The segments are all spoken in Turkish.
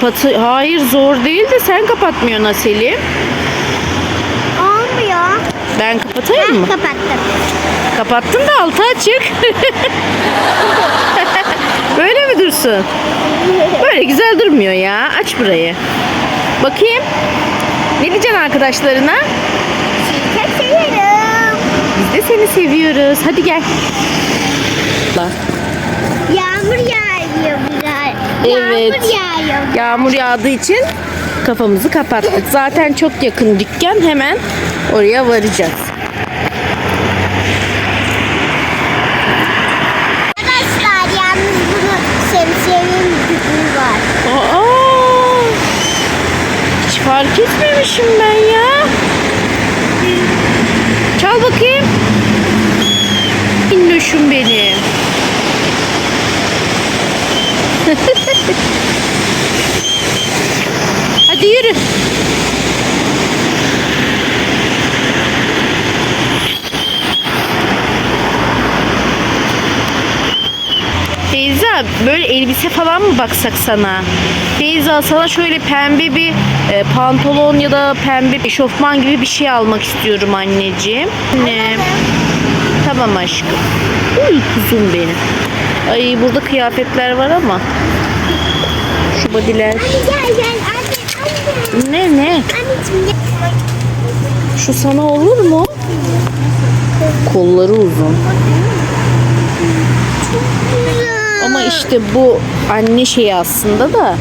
Kapatı Hayır zor değil de sen kapatmıyorsun Selim. Olmuyor. Ben kapatayım mı? Kapattım. Kapattın da altı açık. Böyle mi dursun? Böyle güzel durmuyor ya. Aç burayı. Bakayım. Ne diyeceksin arkadaşlarına? Çok seviyorum. Biz de seni seviyoruz. Hadi gel. Yağmur yağıyor. Evet. Yağmur yağıyor. Yağmur yağdığı için kafamızı kapattık. Zaten çok yakın dükkan. Hemen oraya varacağız. Arkadaşlar yalnız bunu şemsiyenin gücü var. Aa! Hiç fark etmemişim ben ya. Çal bakayım. Minnoşum benim. Hadi yürü. Feyza böyle elbise falan mı baksak sana? Feyza sana şöyle pembe bir e, pantolon ya da pembe bir eşofman gibi bir şey almak istiyorum anneciğim. Anne. Tamam aşkım. Uy kuzum benim. Ay burada kıyafetler var ama. Gel gel anne anne. Ne ne? Anneciğim gel. Şu sana olur mu? Kolları uzun. Ama işte bu anne şeyi aslında da.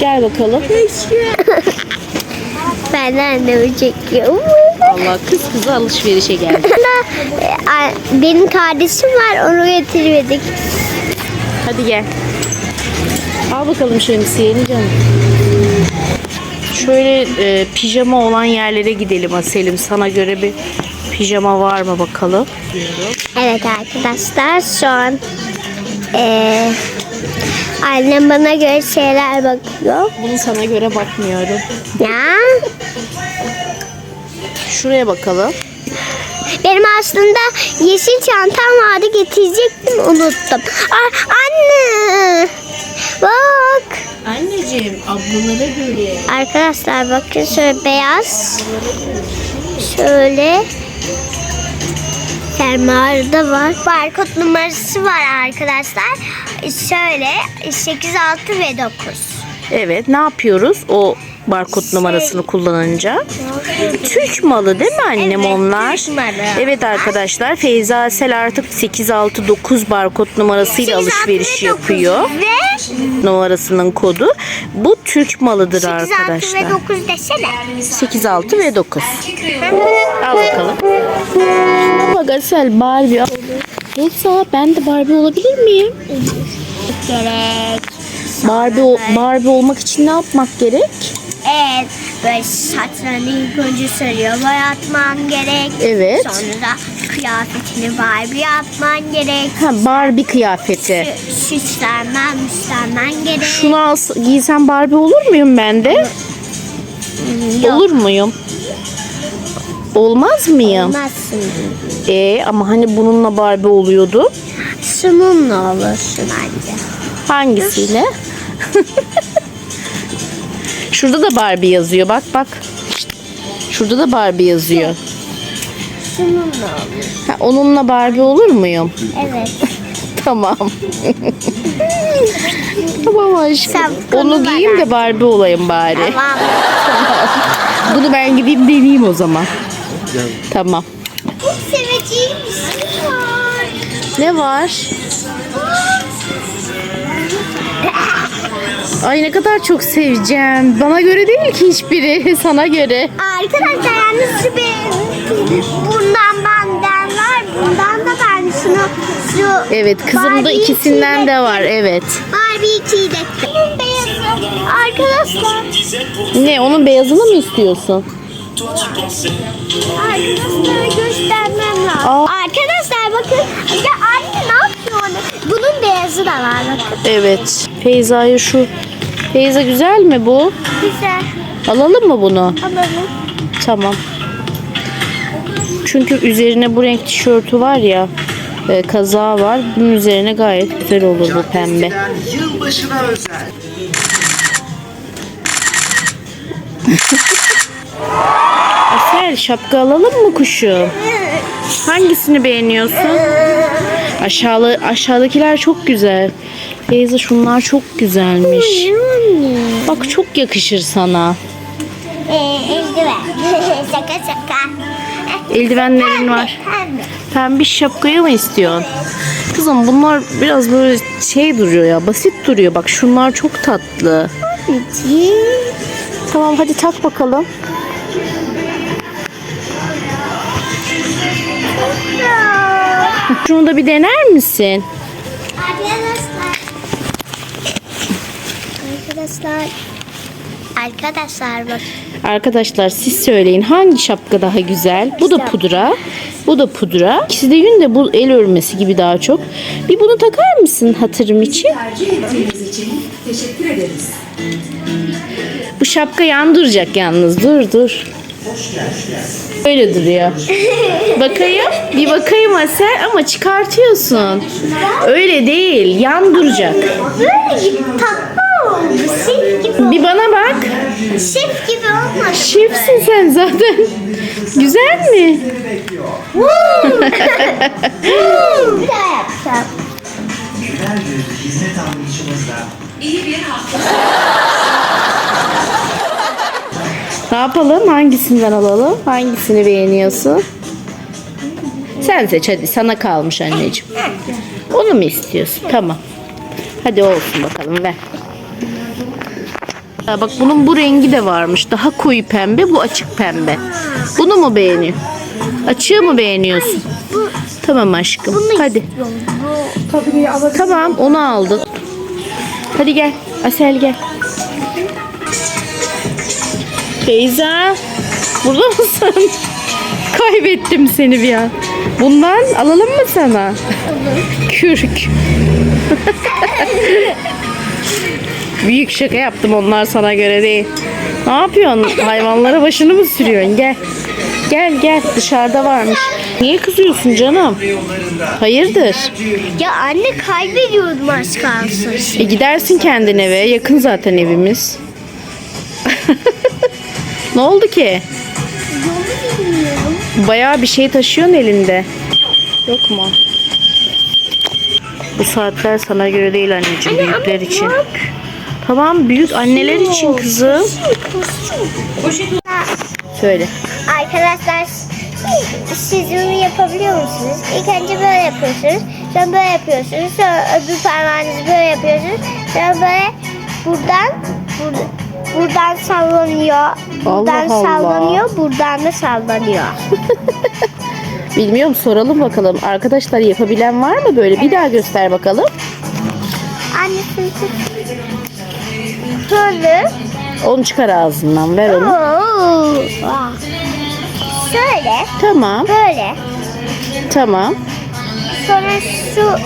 Gel bakalım. Ben annemi çekiyorum. Allah kız kıza alışverişe geldi. Bana, e, benim kardeşim var onu getirmedik. Hadi gel. Al bakalım şemsiyeni canım. Şöyle e, pijama olan yerlere gidelim Aselim. Sana göre bir pijama var mı bakalım. Evet arkadaşlar şu an e, annem bana göre şeyler bakıyor. Bunu sana göre bakmıyorum. Ya Şuraya bakalım. benim aslında yeşil çantam vardı getirecektim unuttum. Aa, anne bak. Anneciğim ablalara göre. Arkadaşlar bakın şöyle beyaz. Şöyle fermuarda var. Barkod numarası var arkadaşlar. Şöyle 8, 6 ve 9. Evet ne yapıyoruz o barkod numarasını kullanınca? Türk malı değil mi annem Evet, onlar? Türk malı. Evet arkadaşlar Feyza Sel artık 869 barkod numarasıyla 8, 6 alışveriş ve 9 yapıyor. Ve Numarasının kodu. Bu Türk malıdır 8, 6 arkadaşlar. ve 9 desene. 8, 6 ve 9. Al bakalım. Şuna bak Asel Barbie. Feyza ben de Barbie olabilir miyim? Gerek. Barbie, Barbie olmak için ne yapmak gerek? Evet. Böyle saçlarını ilk önce sarıyor boyatman gerek. Evet. Sonra kıyafetini Barbie yapman gerek. Ha Barbie kıyafeti. Sü- Süslenmen, müslenmen gerek. Şunu al, giysem Barbie olur muyum ben de? Yok. Olur muyum? Olmaz mıyım? Olmazsın. E ama hani bununla Barbie oluyordu. Şununla olursun bence. Hangisiyle? Şurada da Barbie yazıyor. Bak bak. Şurada da Barbie yazıyor. Şununla olur. Ha, onunla Barbie olur muyum? Evet. Tamam. tamam aşkım. Sen Onu giyeyim de Barbie olayım bari. Tamam. Bunu ben gideyim deneyeyim o zaman. Tamam. Çok seveceğim bir şey var. Ne var? Ay ne kadar çok seveceğim. Bana göre değil ki hiçbiri. Sana göre. Arkadaşlar yalnız şu benim bundan benden var. Bundan da ben şunu şu Evet kızımda Barbie ikisinden de var. Evet. Barbie içi de. Bunun beyazı. Arkadaşlar. Ne onun beyazını mı istiyorsun? Arkadaşlara göstermem lazım. Aa. Arkadaşlar bakın. Anne ne yapıyor onu? Bunun beyazı da var. Evet. Feyza'ya şu. Feyza güzel mi bu? Güzel. Alalım mı bunu? Alalım. Tamam. Çünkü üzerine bu renk tişörtü var ya. e, kazağı var. Bunun üzerine gayet güzel olur bu pembe. Yılbaşına özel. Asel şapka alalım mı kuşu? Hangisini beğeniyorsun? Aşağılı, aşağıdakiler çok güzel. Feyza şunlar çok güzelmiş. Bak çok yakışır sana. Ee, eldiven. şaka şaka. Eldivenlerin var. Pembe. Şapkayı mı istiyorsun? Kızım bunlar biraz böyle şey duruyor ya. Basit duruyor. Bak şunlar çok tatlı. Tamam hadi tak bakalım. Şunu da bir dener misin? Arkadaşlar. Arkadaşlar. Arkadaşlar bak. Arkadaşlar siz söyleyin hangi şapka daha güzel? Bu da pudra. Bu da pudra. İkisi de yün de bu el örmesi gibi daha çok. Bir bunu takar mısın hatırım için? tercih ettiğiniz için teşekkür ederiz. Bu şapka yandıracak yalnız. Dur dur. Öyle duruyor. bakayım. Bir bakayım Asel ama çıkartıyorsun. Öyle değil. Yan duracak. Böyle gibi tatlı oldu. Şef gibi oldu. Bir bana bak. Şef gibi olmadı. Şefsin sen zaten. Güzel mi? Bir daha yapacağım. Güler yüzlü hizmet anlayışımızla İyi bir hafta Ne yapalım? Hangisinden alalım? Hangisini beğeniyorsun? Sen seç hadi. Sana kalmış anneciğim. Onu mu istiyorsun? Tamam. Hadi olsun bakalım ver. Ya bak bunun bu rengi de varmış. Daha koyu pembe, bu açık pembe. Bunu mu beğeniyor? Açığı mı beğeniyorsun? Tamam aşkım. Hadi. Tamam onu aldık. Hadi gel. Asel gel. Beyza. Burada mısın? Kaybettim seni bir an. Bundan alalım mı sana? Kürk. Büyük şaka yaptım onlar sana göre değil. Ne yapıyorsun? Hayvanlara başını mı sürüyorsun? Gel. Gel gel dışarıda varmış. Niye kızıyorsun canım? Hayırdır? Ya anne kaybediyordum az kalsın. E gidersin kendin eve. Yakın zaten evimiz. Ne oldu ki? Bayağı bir şey taşıyorsun elinde. Yok mu? Bu saatler sana göre değil anneciğim. büyükler için. Tamam büyük anneler için kızım. Söyle. Arkadaşlar siz bunu yapabiliyor musunuz? İlk önce böyle yapıyorsunuz. Sonra böyle yapıyorsunuz. Sonra öbür parmağınızı böyle yapıyorsunuz. Sonra böyle buradan bur- buradan sallanıyor. Buradan Allah Allah. sallanıyor. Buradan da sallanıyor. Bilmiyorum soralım bakalım. Arkadaşlar yapabilen var mı böyle? Bir daha göster bakalım. Annesini Böyle. Onu çıkar ağzından ver onu. Oo. Şöyle. Tamam Böyle. tamam Sonra şu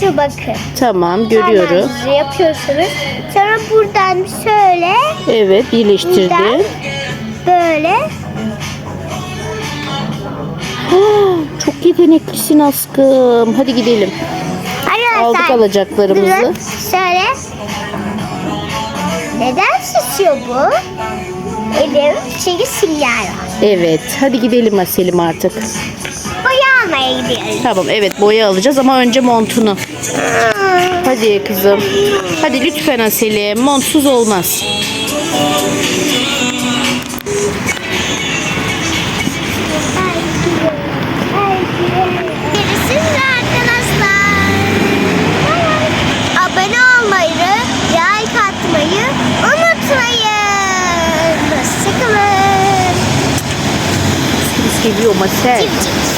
şu bakın. tamam görüyoruz. Parmağınızı yapıyorsunuz. Sonra buradan şöyle Evet buradan birleştirdim. böyle Ah, Çok yeteneklisin aşkım. Hadi gidelim. Arkadaşlar, Aldık alacaklarımızı. durun. Şöyle. Neden şişiyor bu? Elim çünkü simler var. Evet. Hadi gidelim Aselim artık. Almaya gidiyoruz. Tamam evet boya alacağız ama önce montunu. Hadi kızım. Hadi lütfen Aselim. Montsuz olmaz. Görüşürüz arkadaşlar. Abone olmayı, like atmayı unutmayın. Hoşçakalın. Geliyor Masel. Cip cip.